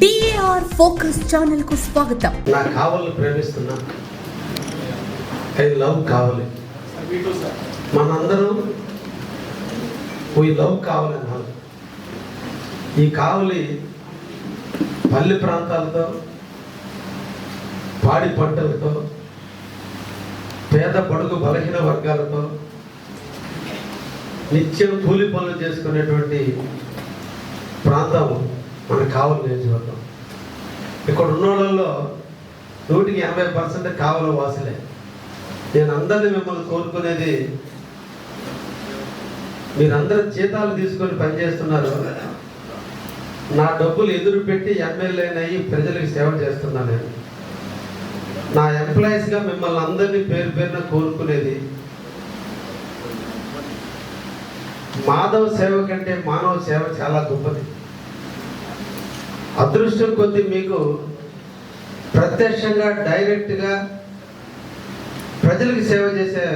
DAR focus ఛానల్కు స్వాగతం. నా కావాలని ప్రేమిస్తున్నా. ఐ లవ్ కావాలి. మనందరం ఈ లవ్ కావాలి అన్నారు ఈ కావలి పల్లె ప్రాంతాలతో పాడి పంటలతో పేద పడుగు బలహీన వర్గాలతో నిత్యం కూలి పనులు చేసుకునేటువంటి ప్రాంతం. మన కావలి నియోజకవర్గం ఇక్కడ ఉన్న వాళ్ళలో నూటికి ఎనభై పర్సెంట్ కావల వాసులే. నేను అందరినీ మిమ్మల్ని కోరుకునేది మీరందరూ జీతాలు తీసుకొని పనిచేస్తున్నారు నా డబ్బులు ఎదురు పెట్టి ఎమ్మెల్యేనయ్యి ప్రజలకు సేవ చేస్తున్నా నేను. నా ఎంప్లాయీస్గా మిమ్మల్ని అందరినీ పేరు పేరున కోరుకునేది మాధవ సేవ కంటే మానవ సేవ చాలా గొప్పది. అదృష్టం కొద్ది మీకు ప్రత్యక్షంగా డైరెక్ట్గా ప్రజలకు సేవ చేసే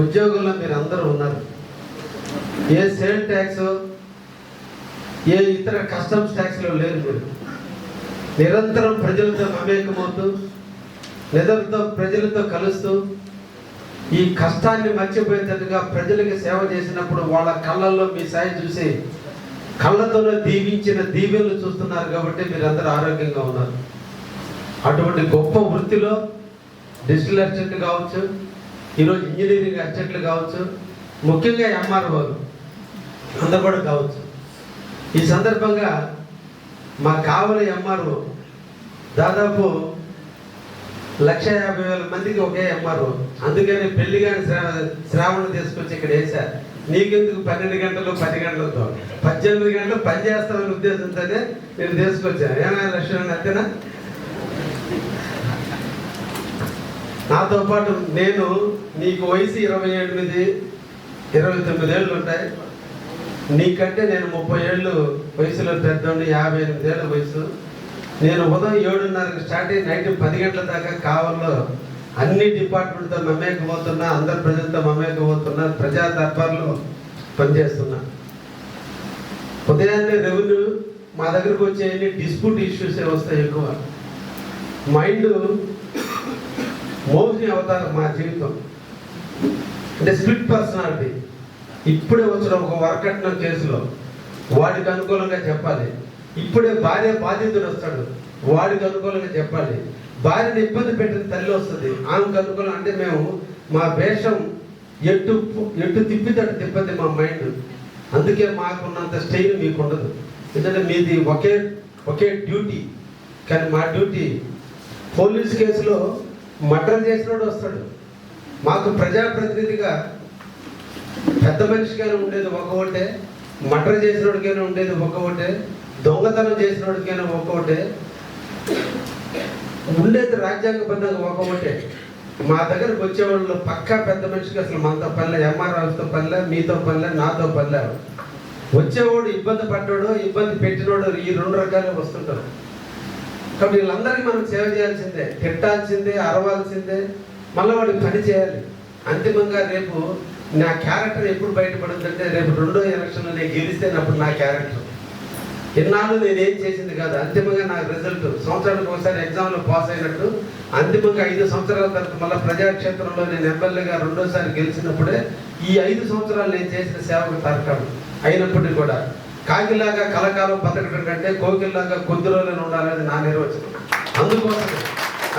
ఉద్యోగుల్లో మీరు అందరూ ఉన్నారు. ఏ సేల్ ట్యాక్స్ ఏ ఇతర కస్టమ్స్ ట్యాక్స్లో లేరు మీరు. నిరంతరం ప్రజలతో మమేకమవుతూ నిరంతరం ప్రజలతో కలుస్తూ ఈ కష్టాన్ని మర్చిపోయేటట్టుగా ప్రజలకు సేవ చేసినప్పుడు వాళ్ళ కళ్ళల్లో మీ సాయి చూసి కళ్ళతోనే దీవించిన దీవెనలు చూస్తున్నారు కాబట్టి మీరందరూ ఆరోగ్యంగా ఉన్నారు. అటువంటి గొప్ప వృత్తిలో డిజిటల్ అసిస్టెంట్ కావచ్చు ఈరోజు ఇంజనీరింగ్ అసిస్టెంట్లు కావచ్చు ముఖ్యంగా ఎంఆర్ఓలు అందరు కూడా కావచ్చు. ఈ సందర్భంగా మా కావలి ఎంఆర్ఓ దాదాపు లక్ష యాభై వేల మందికి ఒకే ఎంఆర్ఓ అందుకని పెళ్ళి కానీ శ్రావణం తీసుకొచ్చి ఇక్కడ వేశారు. నీకెందుకు పన్నెండు గంటలు పది గంటలతో పద్దెనిమిది గంటలు పని చేస్తామనే ఉద్దేశంతోనే నేను తీసుకొచ్చాను. ఏమైనా లక్ష్యం అంతేనా? నాతో పాటు నేను నీకు వయసు ఇరవై ఎనిమిది ఇరవై తొమ్మిది ఏళ్ళు ఉంటాయి. నీకంటే నేను ముప్పై ఏళ్ళు వయసులో పెద్దోడిని యాభై ఎనిమిది ఏళ్ళ వయసు. నేను ఉదయం ఏడున్నరకు స్టార్ట్ అయ్యి నైట్ పది గంటల దాకా కావాలో అన్ని డిపార్ట్మెంట్తో మమేకమవుతున్నా అందరి ప్రజలతో మమేకమవుతున్నా ప్రజా దర్బార్లో పనిచేస్తున్నా. ఉదయాన్నే రెవెన్యూ మా దగ్గరకు వచ్చేయన్ని డిస్ప్యూట్ ఇష్యూసే వస్తాయి ఎక్కువ. మైండ్ మోహిని అవతారం మా జీవితం. అంటే స్ప్లిట్ పర్సనాలిటీ ఇప్పుడే వచ్చిన ఒక వరకట్నం కేసులో వాడికి అనుకూలంగా చెప్పాలి. ఇప్పుడే భార్య బాధితుడు వస్తాడు. వాడికి అనుకూలంగా చెప్పాలి. భార్యని ఇబ్బంది పెట్టిన తల్లి వస్తుంది. ఆమెకు అనుకూలం అంటే మేము మా వేషం ఎటు ఎటు తిప్పితట్టు తిప్పది మా మైండ్. అందుకే మాకున్నంత స్టైల్ మీకు ఉండదు ఎందుకంటే మీది ఒకే ఒకే డ్యూటీ. కానీ మా డ్యూటీ పోలీస్ కేసులో మర్డర్ చేసినోడు వస్తాడు. మాకు ప్రజాప్రతినిధిగా పెద్ద మనిషికైనా ఉండేది ఒక ఓటే మర్డర్ చేసినోడికైనా ఉండేది ఒక దొంగతనం చేసినోడికైనా ఒక ఒక్కొక్కటే ఉండేది రాజ్యాంగబద్ధంగా ఒక మా దగ్గరకు వచ్చేవాళ్ళు పక్కా పెద్ద మనిషికి అసలు మనతో పనిలే ఎంఆర్ఆర్తో పనిలే మీతో పనిలే నాతో పనిలే. వచ్చేవాడు ఇబ్బంది పడ్డాడు ఇబ్బంది పెట్టినోడు ఈ రెండు రకాలు వస్తుంటారు. కాబట్టి వీళ్ళందరికీ మనం సేవ చేయాల్సిందే తిట్టాల్సిందే అరవాల్సిందే మళ్ళీ వాడికి పని చేయాలి. అంతిమంగా రేపు నా క్యారెక్టర్ ఎప్పుడు బయటపడుతుందంటే రేపు రెండో ఎలక్షన్లో నేను గెలిస్తే అప్పుడు నా క్యారెక్టర్. ఇన్నాళ్ళు నేను ఏం చేసింది కాదు అంతిమంగా నాకు రిజల్ట్ సంవత్సరానికి ఒకసారి ఎగ్జామ్లో పాస్ అయినట్టు అంతిమంగా ఐదు సంవత్సరాల తర్వాత మళ్ళీ ప్రజాక్షేత్రంలో నేను ఎమ్మెల్యేగా రెండోసారి గెలిచినప్పుడే ఈ ఐదు సంవత్సరాలు నేను చేసిన సేవకు తరకం అయినప్పటికీ కూడా కాకిలాగా కలకాలం బతకడం కంటే కోకిల్లాగా కొద్ది రోజులు ఉండాలనేది నా నిర్వచనం. అందుకోసమే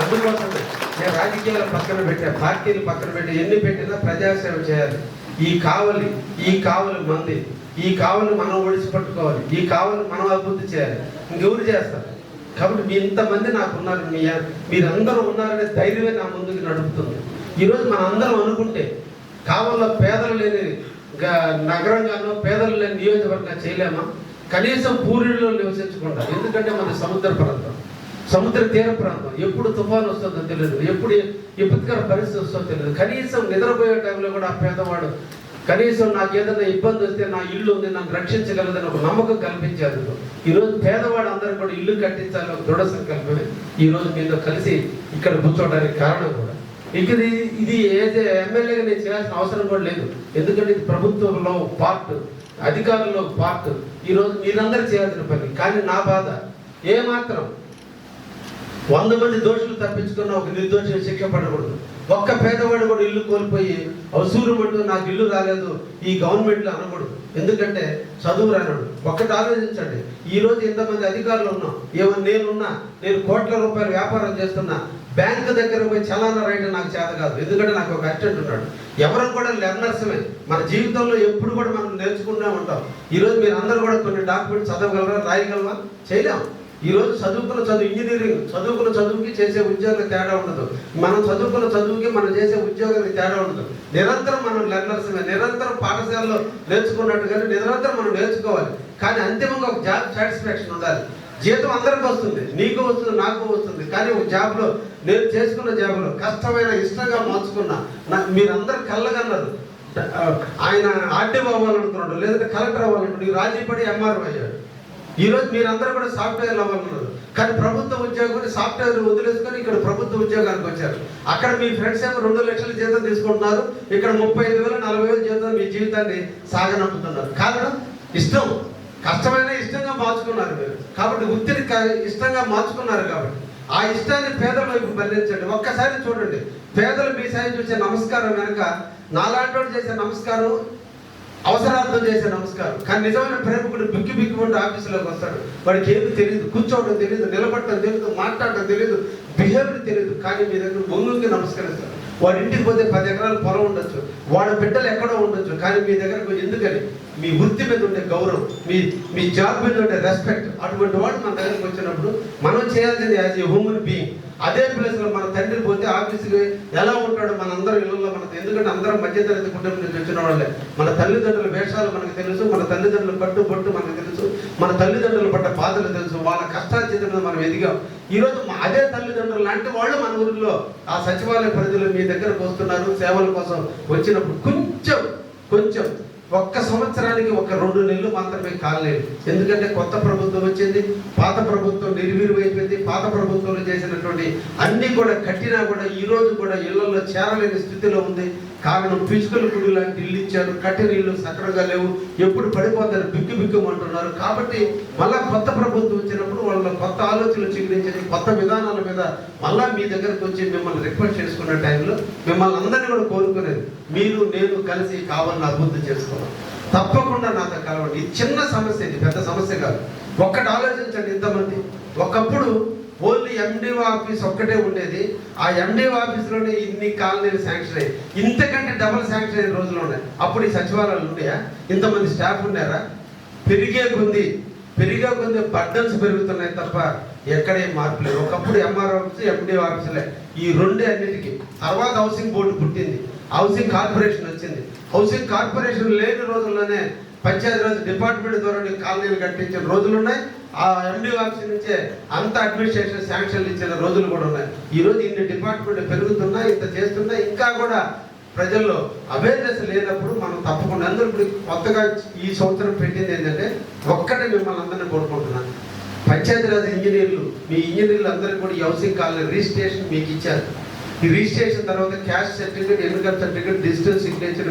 అందుకోసమే నేను రాజకీయాలు పక్కన పెట్టా పార్టీలు పక్కన పెట్టి ఎన్ని పెట్టినా ప్రజాసేవ చేయాలి. ఈ కావలి ఈ కావలి మంది ఈ కావలి మనం ఒడిసి పట్టుకోవాలి ఈ కావలి మనం అభివృద్ధి చేయాలి. ఇంకెవరు చేస్తారు? కాబట్టి మీ ఇంతమంది నాకు ఉన్నారు మీ మీరందరూ ఉన్నారనే ధైర్యమే నా ముందుకు నడుపుతుంది. ఈరోజు మనం అందరం అనుకుంటే కావల్లో పేదలు లేని గ- నగరంగానో పేదలు లేని నియోజకవర్గం చేయలేమా? కనీసం పూరిలో నివసించకుండా ఎందుకంటే మన సముద్ర ప్రాంతం. సముద్ర తీర ప్రాంతం. ఎప్పుడు తుఫాను వస్తుందో తెలియదు. ఎప్పుడు ఇబ్బందికర పరిస్థితి వస్తుందో తెలియదు. కనీసం నిద్రపోయే టైంలో కూడా ఆ పేదవాడు కనీసం నాకు ఏదైనా ఇబ్బంది వస్తే నా ఇల్లు ఉంది నన్ను రక్షించగలదని ఒక నమ్మకం కల్పించారు. ఈరోజు పేదవాడు అందరూ కూడా ఇల్లు కట్టించాలని ఒక దృఢ సంకల్పమే. ఈరోజు మీతో కలిసి ఇక్కడ కూర్చోవడానికి కారణం కూడా. ఇక ఇది ఇది ఏదే ఎమ్మెల్యేగా నేను చేయాల్సిన అవసరం కూడా లేదు. ఎందుకంటే ఇది ప్రభుత్వంలో పార్ట్ అధికారుల్లో పార్ట్. ఈరోజు మీరందరూ చేయాల్సిన పని. కానీ నా బాధ ఏమాత్రం వంద మంది దోషులు తప్పించుకున్న ఒక నిర్దోషి శిక్ష పడకూడదు. ఒక్క పేదవాడు కూడా ఇల్లు కోల్పోయి అవసూరమంటూ నాకు ఇల్లు రాలేదు ఈ గవర్నమెంట్లో అనకూడదు. ఎందుకంటే చదువు రానడు. ఒక్కటి ఆలోచించండి. ఈ రోజు అధికారులు ఉన్నాం ఏమన్నా నేనున్నా నేను కోట్ల రూపాయల వ్యాపారం చేస్తున్నా బ్యాంక్ దగ్గర పోయి చలానా రాయడం నాకు చేత కాదు. ఎందుకంటే నాకు ఒక అసిస్టెంట్ ఉన్నాడు. ఎవరు కూడా లెర్నర్స్మే మన జీవితంలో ఎప్పుడు కూడా మనం నేర్చుకుంటూ ఉంటాం. ఈరోజు మీరు అందరూ కూడా కొన్ని డాక్యుమెంట్స్ చదవగలరా రాయగలరా? చేయలేము ఈరోజు చదువుకున్న చదువు ఇంజనీరింగ్ చదువుకున్న చదువుకి చేసే ఉద్యోగం తేడా ఉండదు. మనం చదువుకున్న చదువుకి మనం చేసే ఉద్యోగానికి తేడా ఉండదు. నిరంతరం మనం లెర్నర్స్ నిరంతరం పాఠశాలలో నేర్చుకున్నట్టుగానే నిరంతరం మనం నేర్చుకోవాలి. కానీ అంతిమంగా ఒక జాబ్ సాటిస్ఫాక్షన్ ఉండాలి. జీతం అందరికి వస్తుంది. నీకు వస్తుంది నాకు వస్తుంది. కానీ ఒక జాబ్లో నేను చేసుకున్న జాబ్లో కష్టమైన ఇష్టంగా మార్చుకున్నా నా మీరందరూ కళ్ళగన్నారు. ఆయన ఆర్డీఓ అవ్వాలనుకున్నాడు లేదంటే కలెక్టర్ అవ్వాలనుకున్నాడు. రాజీ పడి ఎంఆర్ఓ అయ్యాడు. ఈరోజు మీరందరూ కూడా సాఫ్ట్వేర్ అవ్వాలన్నారు కానీ ప్రభుత్వ ఉద్యోగం సాఫ్ట్వేర్ వదిలేసుకొని ఇక్కడ ప్రభుత్వ ఉద్యోగానికి వచ్చారు. అక్కడ మీ ఫ్రెండ్స్ ఏమో రెండు లక్షల జీతం తీసుకుంటున్నారు. ఇక్కడ ముప్పై ఐదు వేలు నలభై వేలు జీతం మీ జీవితాన్ని సాగనంపుతున్నారు. కారణం? ఇష్టం. కష్టమైన ఇష్టంగా మార్చుకున్నారు మీరు. కాబట్టి వృత్తిని ఇష్టంగా మార్చుకున్నారు కాబట్టి. ఆ ఇష్టాన్ని పేదల వైపు ఒక్కసారి చూడండి. పేదలు మీ సాయం చూసే నమస్కారం వెనక నాలాంటి చేసే నమస్కారం అవసరార్థం చేసే నమస్కారం. కానీ నిజమైన ప్రేమికుడు బిక్కి బిక్కి ఆఫీసులోకి వస్తాడు. వాడికి ఏమి తెలియదు కూర్చోవడం తెలియదు నిలబడటం తెలియదు మాట్లాడటం తెలియదు బిహేవియర్ తెలియదు కానీ మీ దగ్గర ముందుకి నమస్కరిస్తాడు వాడి ఇంటికి పోతే పది ఎకరాల పొలం ఉండొచ్చు. వాడి బిడ్డలు ఎక్కడో ఉండొచ్చు. కానీ మీ దగ్గరకు ఎందుకని? మీ వృత్తి మీద ఉండే గౌరవం మీ మీ జాబ్ మీద ఉండే రెస్పెక్ట్ అటువంటి వాడు మన దగ్గరకు వచ్చినప్పుడు మనం చేయాల్సింది యాజ్ ఏ హ్యూమన్ బీయింగ్ అదే ప్లేస్లో మన తండ్రి పోతే ఆఫీస్కి ఎలా ఉంటాడు మన అందరం ఇళ్ళలో మనకు ఎందుకంటే అందరం మధ్యతరగతి కుటుంబం నుంచి వచ్చిన వాళ్ళే. మన తల్లిదండ్రుల వేషాలు మనకు తెలుసు మన తల్లిదండ్రుల పట్టు పట్టు మనకు తెలుసు మన తల్లిదండ్రుల పట్ట బాధలు తెలుసు వాళ్ళ కష్టార్జిత మీద మనం ఎదిగాం. ఈరోజు అదే తల్లిదండ్రులు లాంటి వాళ్ళు మన ఊరిలో ఆ సచివాలయ పరిధిలో మీ దగ్గరకు వస్తున్నారు సేవల కోసం వచ్చినప్పుడు కొంచెం కొంచెం ఒక్క సంవత్సరానికి ఒక రెండు నెలలు మాత్రమే కాలేదు ఎందుకంటే కొత్త ప్రభుత్వం వచ్చింది పాత ప్రభుత్వం నిర్వీర్యమైపోయింది పాత ప్రభుత్వంలో చేసినటువంటి అన్ని కూడా కట్టినా కూడా ఈ రోజు కూడా ఇళ్ళలో చేరలేని స్థితిలో ఉంది. కారణం ఫిజికల్ గుడి లాంటి ఇల్లు ఇచ్చారు. కట్టిన ఇల్లు సక్రంగా లేవు. ఎప్పుడు పడిపోతారు? బిక్కు బిక్కుమంటున్నారు కాబట్టి మళ్ళా కొత్త ప్రభుత్వం వచ్చినప్పుడు వాళ్ళ కొత్త ఆలోచనలు చిగురించేది కొత్త విధానాల మీద మళ్ళా మీ దగ్గరకు వచ్చి మిమ్మల్ని రిక్వెస్ట్ చేసుకున్న టైంలో మిమ్మల్ని అందరినీ కూడా కోరుకునేది మీరు నేను కలిసి కావాలని అభివృద్ధి చేసుకోవాలి తప్పకుండా నాతో కలవండి. ఇది చిన్న సమస్య ఇది పెద్ద సమస్య కాదు. ఒక్కటి ఆలోచించండి ఇంతమంది. ఒకప్పుడు ఓన్లీ ఎండిఓ ఆఫీస్ ఒక్కటే ఉండేది. ఆ ఎండిఓ ఆఫీస్లోనే ఇన్ని కాలనీలు శాంక్షన్ అయ్యాయి ఇంతకంటే డబల్ శాంక్షన్ అయిన రోజులు ఉన్నాయి. అప్పుడు ఈ సచివాలయాలు ఉన్నాయా ఇంతమంది స్టాఫ్ ఉన్నారా పెరిగే కొంది పెరిగే కొంది బర్డన్స్ పెరుగుతున్నాయి తప్ప ఎక్కడే మార్పు లేదు. ఒకప్పుడు ఎంఆర్ ఆఫీస్ ఎండిఓ ఆఫీసులే ఈ రెండే అన్నిటికీ. తర్వాత హౌసింగ్ బోర్డు పుట్టింది. హౌసింగ్ కార్పొరేషన్ వచ్చింది. హౌసింగ్ కార్పొరేషన్ లేని రోజుల్లోనే పంచాయతీరాజ్ డిపార్ట్మెంట్ ద్వారా నీకు కాలనీలు కట్టించిన రోజులు ఉన్నాయి. ఆ ఎండి ఆఫీస్ నుంచే అంత అడ్మినిస్ట్రేషన్ శాంక్షన్లు ఇచ్చిన రోజులు కూడా ఉన్నాయి. ఈ రోజు ఇన్ని డిపార్ట్మెంట్ పెరుగుతున్నా ఇంత చేస్తున్నా ఇంకా కూడా ప్రజల్లో అవేర్నెస్ లేనప్పుడు మనం తప్పకుండా అందరూ ఇప్పుడు కొత్తగా ఈ సంవత్సరం పెట్టింది ఏంటంటే ఒక్కటే మిమ్మల్ని అందరినీ కోరుకుంటున్నాను. పంచాయతీరాజ్ ఇంజనీర్లు మీ ఇంజనీర్లు అందరికీ కూడా ఈ హౌసింగ్ కాలనీ రిజిస్ట్రేషన్ మీకు ఇచ్చారు. ఈ రిజిస్ట్రేషన్ తర్వాత caste certificate income certificate digital signature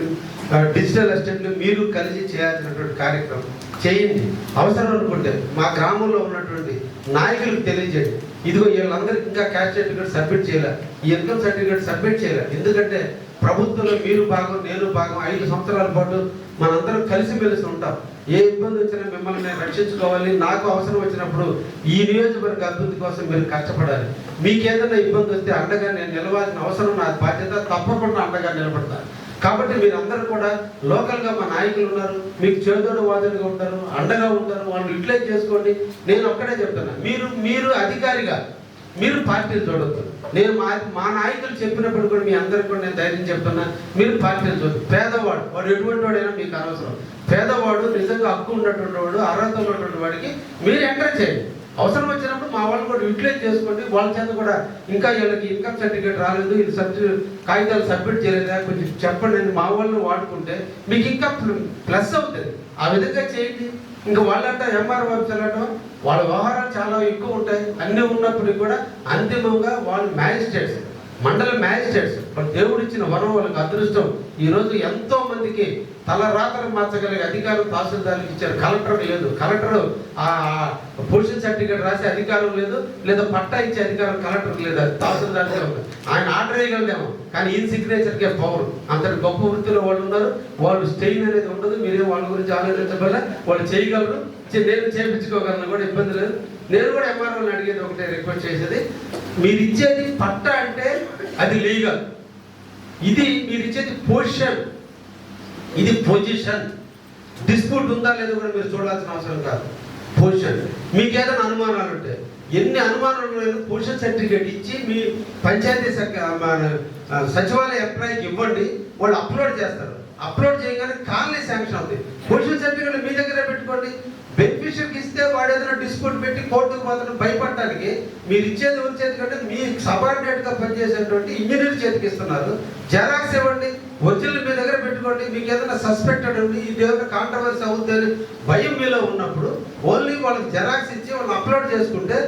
digital అసిస్టెంట్లు మీరు కలిసి చేయాల్సినటువంటి కార్యక్రమం. చేయండి. అవసరం అనుకుంటే మా గ్రామంలో ఉన్నటువంటి నాయకులకు తెలియజేయండి. ఇదిగో వీళ్ళందరికీ ఇంకా క్యాష్ సర్టిఫికేట్ సబ్మిట్ చేయాలి. ఈ ఇన్కమ్ సర్టిఫికేట్ సబ్మిట్ చేయాలి. ఎందుకంటే ప్రభుత్వంలో మీరు భాగం నేను భాగం ఐదు సంవత్సరాల పాటు మనందరం కలిసిమెలిసి ఉంటాం. ఏ ఇబ్బంది వచ్చినా మిమ్మల్ని నేను రక్షించుకోవాలి. నాకు అవసరం వచ్చినప్పుడు ఈ నియోజకవర్గ అభివృద్ధి కోసం మీరు కష్టపడాలి. మీకు ఏదైనా ఇబ్బంది వస్తే అండగా నేను నిలవాల్సిన అవసరం నా బాధ్యత తప్పకుండా అండగా నిలబడతాను కాబట్టి మీరందరూ కూడా లోకల్గా మా నాయకులు ఉన్నారు మీకు చేదోడు వాదనగా ఉంటారు అండగా ఉంటారు వాళ్ళు యూటిలైజ్ చేసుకోండి. నేను ఒక్కడే చెప్తున్నా. మీరు మీరు అధికారిగా మీరు పార్టీలు చూడొద్దు. నేను మా మా నాయకులు చెప్పినప్పుడు కూడా మీ అందరికి కూడా నేను ధైర్యం చెప్తున్నా మీరు పార్టీలు చూడదు పేదవాడు వాడు ఎటువంటి వాడైనా మీకు అనవసరం. పేదవాడు నిజంగా హక్కు ఉన్నటువంటి వాడు అర్హత ఉన్నటువంటి వాడికి మీరు ఎంటర్ చేయండి. అవసరం వచ్చినప్పుడు మా వాళ్ళు కూడా యూటిలైజ్ చేసుకోండి. వాళ్ళ చేత కూడా ఇంకా వీళ్ళకి ఇన్కమ్ సర్టిఫికేట్ రాలేదు ఇది సబ్జెక్ట్ కాగితాలు సబ్మిట్ చేయలేదా కొంచెం చెప్పండి అని మా వాళ్ళని వాడుకుంటే మీకు ఇంకా ప్లస్ అవుతుంది. ఆ విధంగా చేయండి. ఇంకా వాళ్ళంట ఎంఆర్ ఆఫీసర్ అంట వాళ్ళ వ్యవహారాలు చాలా ఎక్కువ ఉంటాయి. అన్నీ ఉన్నప్పటికీ కూడా అంతిమంగా వాళ్ళు మ్యాజిస్ట్రేట్స్. మండల మ్యాజిస్ట్రేట్స్ దేవుడు ఇచ్చిన వరం వాళ్ళకి అదృష్టం. ఈ రోజు ఎంతో మందికి తల రాతలు మార్చగలిగే అధికారం తహసీల్దార్కి ఇచ్చారు. కలెక్టర్ లేదు. కలెక్టర్ ఆ పొల్యూషన్ సర్టిఫికేట్ రాసే అధికారం లేదు లేదా పట్టా ఇచ్చే అధికారం కలెక్టర్ లేదు. అది తహసీల్దార్కే ఉంది. ఆయన ఆర్డర్ వేయగలదేమో కానీ ఈ సిగ్నేచర్కే పవర్ అంతటి గొప్ప వృత్తిలో వాళ్ళు ఉన్నారు. వాళ్ళు స్టెయిన్ అనేది ఉండదు. మీరే వాళ్ళ గురించి ఆలోచించబల్ల వాళ్ళు చేయగలరు. నేను చేయించుకోగలను కూడా ఇబ్బంది లేదు. నేను కూడా ఎంఆర్ఓని అడిగేది ఒకటే రిక్వెస్ట్ చేసేది. మీరు ఇచ్చేది పట్టా అంటే అది లీగల్ ఇది మీరు ఇచ్చేది పొజిషన్ ఇది పొజిషన్ డిస్ప్యూట్ ఉందా లేదో కూడా మీరు చూడాల్సిన అవసరం కాదు. పొజిషన్ మీకు ఏదైనా అనుమానాలు ఉంటే ఎన్ని అనుమానాలు ఉన్నాయో పొజిషన్ సర్టిఫికేట్ ఇచ్చి మీ పంచాయతీ సచివాలయ ఎంప్లాయీకి ఇవ్వండి. వాళ్ళు అప్లోడ్ చేస్తారు. అప్లోడ్ చేయగానే కాలనీ శాంక్షన్ అవుతుంది పొజిషన్ సర్టిఫికేట్ మీ దగ్గరే పెట్టుకోండి. బెనిఫిషియర్కి ఇస్తే వాడు ఏదైనా డిస్ప్యూట్ పెట్టి కోర్టుకు మాత్రం భయపడటానికి మీరు ఇచ్చేది ఎవరి చేతి కంటే మీ సబార్డినేట్గా పనిచేసేటువంటి ఇంజనీర్ చేతికి ఇస్తున్నారు. జెరాక్స్ ఇవ్వండి ఒరిజినల్ మీ దగ్గర పెట్టుకోండి మీకు ఏదైనా సస్పెక్టెడ్ ఉంది ఇది ఏదైనా కాంట్రవర్సీ అవుతుంది అని భయం మీలో ఉన్నప్పుడు ఓన్లీ వాళ్ళకి జెరాక్స్ ఇచ్చి వాళ్ళు అప్లోడ్ చేసుకుంటే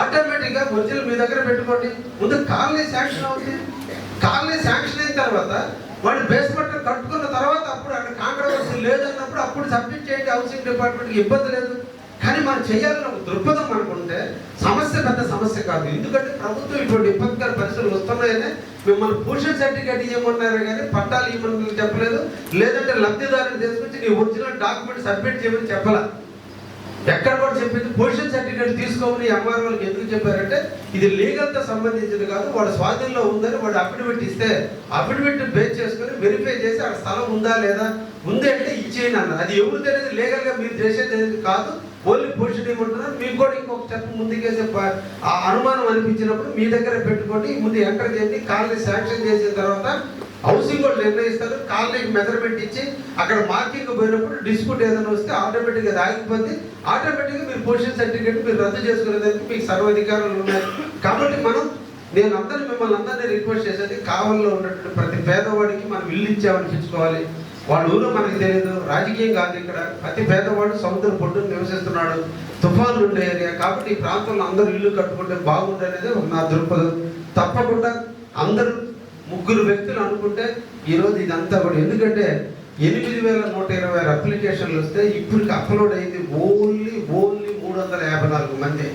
ఆటోమేటిక్గా ఒరిజినల్ మీ దగ్గర పెట్టుకోండి. ముందు కాలనీ శాంక్షన్ అవుతుంది కాలనీ శాంక్షన్ అయిన తర్వాత వాళ్ళు బేస్మెంట్ కట్టుకున్న తర్వాత అప్పుడు అక్కడ కాంట్రవర్సీ లేదన్నప్పుడు అప్పుడు సబ్మిట్ చేయండి హౌసింగ్ డిపార్ట్మెంట్కి ఇబ్బంది లేదు. కానీ మనం చేయాలని ఒక దృక్పథం అనుకుంటే సమస్య పెద్ద సమస్య కాదు. ఎందుకంటే ప్రభుత్వం ఇటువంటి ఇబ్బందికర పరిస్థితులు వస్తున్నాయనే మిమ్మల్ని పొజిషన్ సర్టిఫికేట్ ఇవ్వమన్నారు కానీ పట్టాలు ఇవ్వమని చెప్పలేదు. లేదంటే లబ్ధిదారుని తీసుకొచ్చి నీ ఒరిజినల్ డాక్యుమెంట్ సబ్మిట్ చేయమని చెప్పాల. ఎక్కడ కూడా చెప్పింది పొజిషన్ సర్టిఫికేట్ తీసుకోమని ఎంఆర్ వాళ్ళకి ఎందుకు చెప్పారంటే ఇది లీగల్తో సంబంధించింది కాదు వాడు స్వాధీనంలో ఉందని వాడు అఫిడవిట్ ఇస్తే అఫిడవిట్ బేస్ చేసుకొని వెరిఫై చేసి ఆ స్థలం ఉందా లేదా ఉంది అంటే ఇచ్చేయండి అన్నారు అది ఎవరు తెలియదు లీగల్గా మీరు చేసేది కాదు ఓన్లీ పొజిషన్ ఇవ్వమంటున్నారు మీకు కూడా ఇంకొక స్టెప్ ముందుకేసే ఆ అనుమానం అనిపించినప్పుడు మీ దగ్గర పెట్టుకోండి ముందు ఎంటర్ చేయండి కాళ్ళని శాంక్షన్ చేసిన తర్వాత హౌసింగ్ వాళ్ళు నిర్ణయిస్తారు కాలనీకి మెజర్మెంట్ ఇచ్చి అక్కడ మార్కింగ్ పోయినప్పుడు డిస్ప్యూట్ ఏదైనా వస్తే ఆటోమేటిక్గా అది ఆటోమేటిక్గా మీరు పొజిషన్ సర్టిఫికేట్ మీరు రద్దు చేసుకునేదానికి మీకు సర్వాధికారులు ఉన్నాయి. కాబట్టి మనం నేను అందరిని మిమ్మల్ని అందరినీ రిక్వెస్ట్ చేసేది కావల్లో ఉన్నటువంటి ప్రతి పేదవాడికి మనం ఇల్లు ఇచ్చామనిపించుకోవాలి. వాళ్ళ ఊరు మనకి తెలియదు రాజకీయం కాదు ఇక్కడ. ప్రతి పేదవాడు సముద్ర పొడ్డును నివసిస్తున్నాడు. తుఫాన్లు ఉండే ఏరియా. కాబట్టి ఈ ప్రాంతంలో అందరూ ఇల్లు కట్టుకుంటే బాగుంటుంది అనేది నా దృక్పథం. తప్పకుండా అందరూ ముగ్గురు వ్యక్తులు అనుకుంటే ఈరోజు ఇదంతా కూడా. ఎందుకంటే ఎనిమిది వేల నూట ఇరవై ఆరు అప్లికేషన్లు వస్తే ఇప్పటికి అప్లోడ్ అయింది ఓన్లీ ఓన్లీ మూడు వందల యాభై నాలుగు మంది.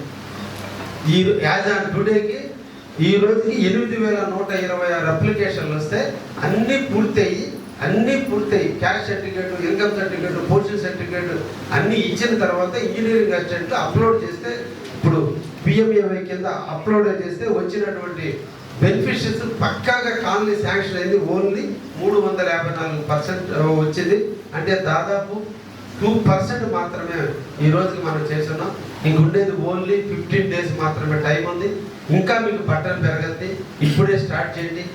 ఈ యాజ్ ఆన్ టుడేకి ఈ రోజుకి ఎనిమిది వేల నూట ఇరవై ఆరు అప్లికేషన్లు వస్తే అన్నీ పూర్తయి అన్నీ పూర్తయి caste certificate income certificate postal certificate అన్నీ ఇచ్చిన తర్వాత ఇంజనీరింగ్ అసిస్టెంట్ అప్లోడ్ చేస్తే ఇప్పుడు పిఎంఏవై కింద అప్లోడ్ చేస్తే వచ్చినటువంటి బెనిఫిషియర్స్ పక్కాగా కాలనీ శాంక్షన్ అయింది. ఓన్లీ మూడు వందల యాభై నాలుగు పర్సెంట్ వచ్చింది. అంటే దాదాపు టూ పర్సెంట్ మాత్రమే ఈ రోజుకి మనం చేస్తున్నాం. ఇంక ఉండేది ఓన్లీ ఫిఫ్టీన్ డేస్ మాత్రమే టైం ఉంది. ఇంకా మీకు బట్టలు పెరగద్ది. ఇప్పుడే స్టార్ట్ చేయండి.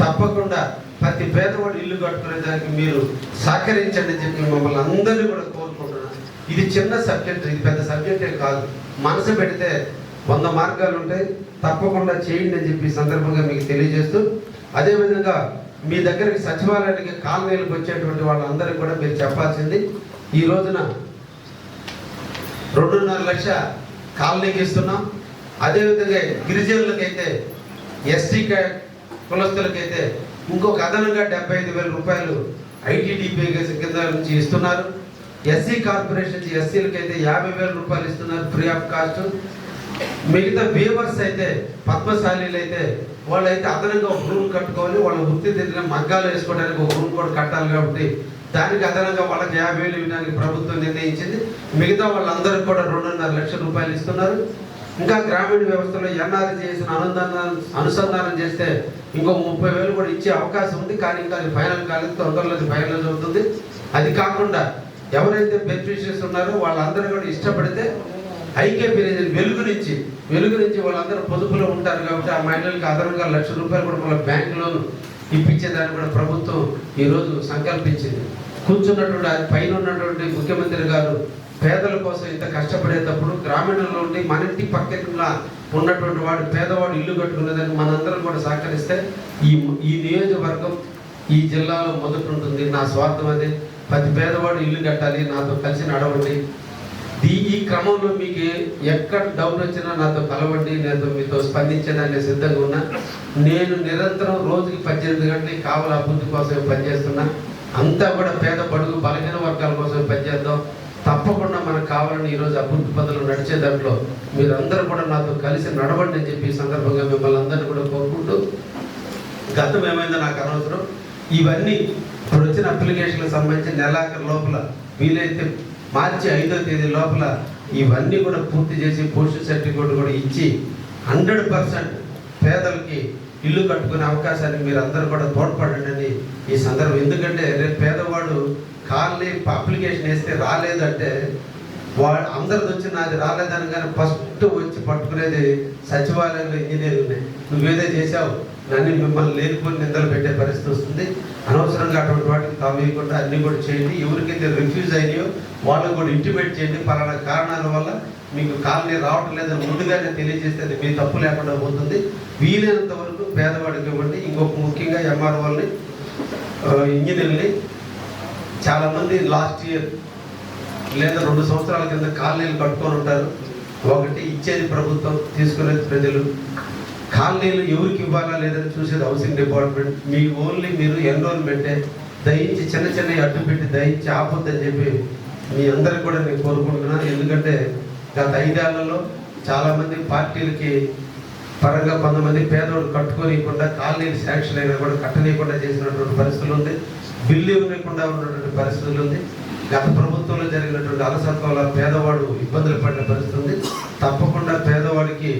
తప్పకుండా ప్రతి పేదవాడు ఇల్లు కట్టుకునే దానికి మీరు సహకరించండి అని చెప్పి మమ్మల్ని అందరినీ కూడా కోరుకుంటున్నాను. ఇది చిన్న సబ్జెక్ట్ ఇది పెద్ద సబ్జెక్టే కాదు. మనసు పెడితే వంద మార్గాలు ఉంటాయి తప్పకుండా చేయండి అని చెప్పి సందర్భంగా మీకు తెలియజేస్తూ అదేవిధంగా మీ దగ్గరికి సచివాలయానికి కాలనీలకు వచ్చేటువంటి వాళ్ళందరికీ కూడా మీరు చెప్పాల్సింది ఈ రోజున రెండున్నర లక్ష కాలనీకి ఇస్తున్నాం. అదేవిధంగా గిరిజనులకైతే ఎస్టీ కులస్తులకైతే ఇంకొక అదనంగా డెబ్బై ఐదు వేల రూపాయలు ఐటీడీపీ కింద నుంచి ఇస్తున్నారు. ఎస్సీ కార్పొరేషన్ ఎస్సీలకైతే యాభై వేల రూపాయలు ఇస్తున్నారు ఫ్రీ ఆఫ్ కాస్ట్. మిగతా వీవర్స్ అయితే పద్మశాలీలు అయితే వాళ్ళైతే అదనంగా ఒక రూమ్ కట్టుకోవాలి వాళ్ళ వృత్తి తిరిగిన మగ్గాలు వేసుకోవడానికి ఒక రూమ్ కూడా కట్టాలి కాబట్టి దానికి అదనంగా వాళ్ళకి యాభై వేలు ఇవ్వడానికి ప్రభుత్వం నిర్ణయించింది. మిగతా వాళ్ళందరికీ కూడా రెండున్నర లక్షల రూపాయలు ఇస్తున్నారు. ఇంకా గ్రామీణ వ్యవస్థలో ఎన్ఆర్జీ చేసిన అనుసంధానం అనుసంధానం చేస్తే ఇంకో ముప్పై వేలు కూడా ఇచ్చే అవకాశం ఉంది. కానీ ఇంకా అది ఫైనల్ కాలేదు. తొందరలో అది ఫైనల్ అవుతుంది. అది కాకుండా ఎవరైతే బెనిఫిషియర్స్ ఉన్నారో వాళ్ళందరూ కూడా ఇష్టపడితే ఐకేపీ వెలుగు నుంచి వెలుగు నుంచి వాళ్ళందరూ పొదుపులో ఉంటారు కాబట్టి ఆ మహిళలకు అదనంగా లక్ష రూపాయలు కూడా మన బ్యాంక్ లోన్ ఇప్పించేదాన్ని కూడా ప్రభుత్వం ఈరోజు సంకల్పించింది. కూర్చున్నటువంటి పైన ఉన్నటువంటి ముఖ్యమంత్రి గారు పేదల కోసం ఇంత కష్టపడేటప్పుడు గ్రామీణంలో ఉండి మన ఇంటి పక్కన ఉన్నటువంటి వాడు పేదవాడు ఇల్లు కట్టుకునేదానికి మనందరం కూడా సహకరిస్తే ఈ ఈ నియోజకవర్గం ఈ జిల్లాలో మొదటి ఉంటుంది. నా స్వార్థం అది. ప్రతి పేదవాడు ఇల్లు కట్టాలి నాతో కలిసి నడవండి. దీ ఈ క్రమంలో మీకు ఎక్కడ డౌట్ వచ్చినా నాతో కలవండి లేదా మీతో స్పందించడానికి సిద్ధంగా ఉన్నా. నేను నిరంతరం రోజుకి పద్దెనిమిది గంటలకి కావాల అభివృద్ధి కోసమే పనిచేస్తున్నా. అంతా కూడా పేద బడుగు బలహీన వర్గాల కోసం పనిచేద్దాం. తప్పకుండా మనకు కావాలని ఈరోజు అభివృద్ధి పనులు నడిచే దాంట్లో మీరందరూ కూడా నాతో కలిసి నడవండి అని చెప్పి ఈ సందర్భంగా మిమ్మల్ని అందరినీ కూడా కోరుకుంటూ గతం ఏమైందో నాకు అనవసరం. ఇవన్నీ ఇప్పుడు వచ్చిన అప్లికేషన్లకు సంబంధించి నెలాఖరు లోపల వీలైతే మార్చి ఐదో తేదీ లోపల ఇవన్నీ కూడా పూర్తి చేసి పోస్ట్ సర్టిఫికేట్ కూడా ఇచ్చి హండ్రెడ్ పర్సెంట్ పేదలకి ఇల్లు కట్టుకునే అవకాశాన్ని మీరు అందరూ కూడా తోడ్పడండి అని ఈ సందర్భం. ఎందుకంటే రేపు పేదవాడు కాలనీ అప్లికేషన్ వేస్తే రాలేదంటే వాడు అందరిది వచ్చి నాది రాలేదని కానీ ఫస్ట్ వచ్చి పట్టుకునేది సచివాలయంలో ఇంజనీర్ నువ్వేదో చేశావు నన్ను మిమ్మల్ని లేనిపోని నిందలు పెట్టే పరిస్థితి వస్తుంది. అనవసరంగా అటువంటి తావేయకుండా అన్ని కూడా చేయండి. ఎవరికైతే రిఫ్యూజ్ అయినాయో వాళ్ళకు కూడా ఇంటిమేట్ చేయండి. పలానా కారణాల వల్ల మీకు కాలనీ రావటం లేదని ముందుగానే తెలియజేస్తే అది మీ తప్పు లేకుండా పోతుంది. వీలైనంత వరకు పేదవాడికి ఇవ్వండి. ఇంకొక ముఖ్యంగా ఎంఆర్ఓల్ని ఇంజనీర్ని చాలామంది లాస్ట్ ఇయర్ లేదా రెండు సంవత్సరాల కింద కాలనీలు కట్టుకొని ఉంటారు. ఒకటి ఇచ్చేది ప్రభుత్వం తీసుకునేది ప్రజలు. కాలనీలు ఎవరికి ఇవ్వాలా లేదని చూసేది హౌసింగ్ డిపార్ట్మెంట్. మీ ఓన్లీ మీరు ఎన్రోల్మెంటే దయించి చిన్న చిన్న అడ్డు పెట్టి దయించి ఆపొద్దని చెప్పి మీ అందరికి కూడా నేను కోరుకుంటున్నాను ఎందుకంటే గత ఐదేళ్ళలో చాలామంది పార్టీలకి పరంగా కొంతమంది పేదోడు కట్టుకోనియకుండా కాలనీలు శాంక్షన్ అయినా కూడా కట్టనీయకుండా చేసినటువంటి పరిస్థితులు ఉంది. బిల్లు ఇవ్వకుండా ఉన్నటువంటి పరిస్థితులు ఉంది. గత ప్రభుత్వంలో జరిగినటువంటి అలసత్వం పేదవాడు ఇబ్బందులు పడిన పరిస్థితి ఉంది. తప్పకుండా పేదవాడికి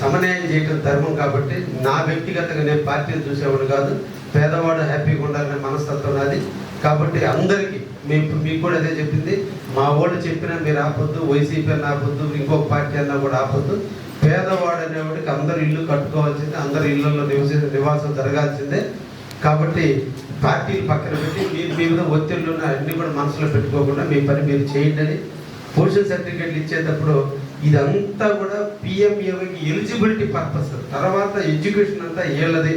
సమన్యాయం చేయడం ధర్మం కాబట్టి నా వ్యక్తిగతంగా నేను పార్టీని చూసేవాడు కాదు. పేదవాడు హ్యాపీగా ఉండాలనే మనస్తత్వం ఉన్నది కాబట్టి అందరికీ మేము మీకు కూడా అదే చెప్పింది. మా వాళ్ళు చెప్పినా మీరు ఆపొద్దు వైసీపీ అన్న ఆపొద్దు ఇంకొక పార్టీ అన్నా కూడా ఆపొద్దు. పేదవాడు అనేవాడికి అందరు ఇల్లు కట్టుకోవాల్సిందే అందరు ఇళ్ళలో నివసి నివాసం జరగాల్సిందే. కాబట్టి పార్టీలు పక్కన పెట్టి మీ మీ మీద ఒత్తిళ్ళు ఉన్న అన్ని కూడా మనసులో పెట్టుకోకుండా మీ పని మీరు చేయండి అని పోషన్ సర్టిఫికేట్లు ఇచ్చేటప్పుడు ఇదంతా కూడా పిఎంఏకి ఎలిజిబిలిటీ పర్పస్ తర్వాత ఎడ్యుకేషన్ అంతా ఏళ్ళది.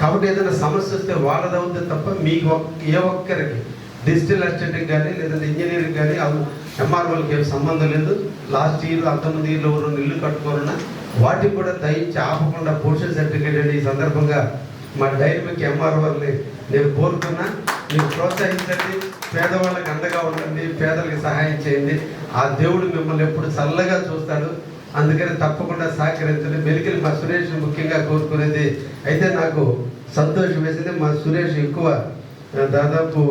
కాబట్టి ఏదైనా సమస్య వస్తే వాళ్ళది అవుతుంది తప్ప మీకు ఏ ఒక్కరికి డిజిటల్ అసిస్టెంట్కి కానీ లేదంటే ఇంజనీరింగ్ కానీ ఎంఆర్ఓలకి ఏం సంబంధం లేదు. లాస్ట్ ఇయర్ అంతమంది ఇయర్లో రెండు ఇల్లు కట్టుకోరున్నా వాటికి కూడా దయించి ఆపకుండా పోషన్ సర్టిఫికేట్ అని ఈ సందర్భంగా మా డైనమిక్ ఎంఆర్ఓని నేను కోరుతున్నా. మీరు ప్రోత్సహించండి. పేదవాళ్ళకి అండగా ఉండండి. పేదలకు సహాయం చేయండి. ఆ దేవుడు మిమ్మల్ని ఎప్పుడు చల్లగా చూస్తాడు. అందుకని తప్పకుండా సహకరించండి. మెలికలు మా సురేష్ ముఖ్యంగా కోరుకునేది అయితే నాకు సంతోషం వేసింది. మా సురేష్ ఎక్కువ దాదాపు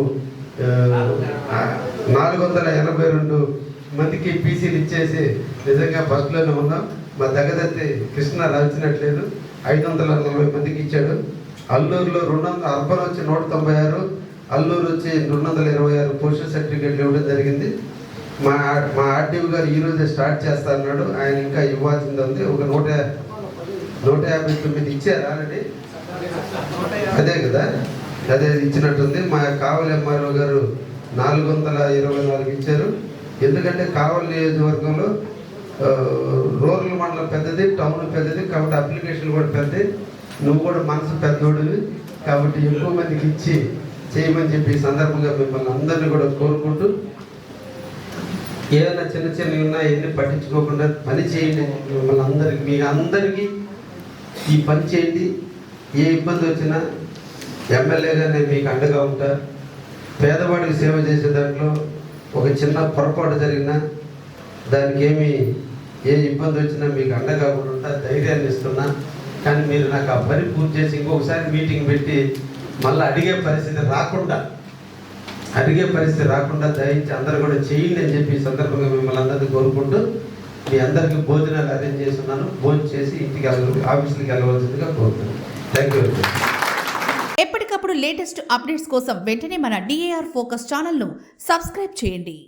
నాలుగు వందల ఎనభై రెండు మందికి పీసీలు ఇచ్చేసి నిజంగా బస్సులోనే ఉన్నాం. మా దగ్గదత్తి కృష్ణ రాల్చినట్లేదు. ఐదు వందల నలభై మందికి ఇచ్చాడు. అల్లూరులో రెండు వందల అర్బన్ వచ్చి నూట తొంభై ఆరు అల్లూరు వచ్చి రెండు వందల ఇరవై ఆరు పోస్టల్ సర్టిఫికేట్లు ఇవ్వడం జరిగింది. మా మా ఆర్టీఓ గారు ఈరోజే స్టార్ట్ చేస్తా అన్నాడు ఆయన ఇంకా ఇవ్వాల్సింది ఉంది. ఒక నూట నూట యాభై తొమ్మిది ఇచ్చారు ఆల్రెడీ. అదే కదా? అదే ఇచ్చినట్టుంది. మా కావలి ఎంఆర్ఓ గారు నాలుగు వందల ఇరవై నాలుగు ఇచ్చారు. ఎందుకంటే కావలి నియోజకవర్గంలో రూరల్ మండలం పెద్దది టౌన్ పెద్దది కాబట్టి అప్లికేషన్ కూడా పెద్దది. నువ్వు కూడా మనసు పెద్దోడివి. కాబట్టి ఎక్కువ మందికి ఇచ్చి చేయమని చెప్పి సందర్భంగా మిమ్మల్ని అందరినీ కూడా కోరుకుంటూ ఏదైనా చిన్న చిన్నవి ఉన్నా ఎన్ని పట్టించుకోకుండా పని చేయండి. మిమ్మల్ని అందరికి మీ అందరికీ ఈ పని చేయండి. ఏ ఇబ్బంది వచ్చినా ఎమ్మెల్యేగా నేను మీకు అండగా ఉంటా. పేదవాడికి సేవ చేసే దాంట్లో ఒక చిన్న పొరపాటు జరిగినా దానికి ఏమి ఏ ఇబ్బంది వచ్చినా మీకు అండగా కూడా ఉంటా ధైర్యాన్ని ఇస్తున్నా. కానీ మీరు నాకు ఆ పని పూర్తి చేసి ఇంకొకసారి మీటింగ్ పెట్టి మళ్ళీ అడిగే పరిస్థితి రాకుండా అరిగే పరిస్థితి రాకుండా దయించి అందరూ కూడా చేయండి అని చెప్పి ఈ సందర్భంగా మిమ్మల్ని అందరినీ కోరుకుంటూ మీ అందరికీ భోజనాలు అరేంజ్ చేస్తున్నాను. భోజనం చేసి ఇంటికి వెళ్ళ ఆఫీసులకి వెళ్ళవలసిందిగా కోరుతున్నాను. థ్యాంక్ యూ ఎప్పటికప్పుడు లేటెస్ట్ అప్డేట్స్ కోసం వెంటనే మన డిఏఆర్ ఫోకస్ ఛానల్ను సబ్స్క్రైబ్ చేయండి.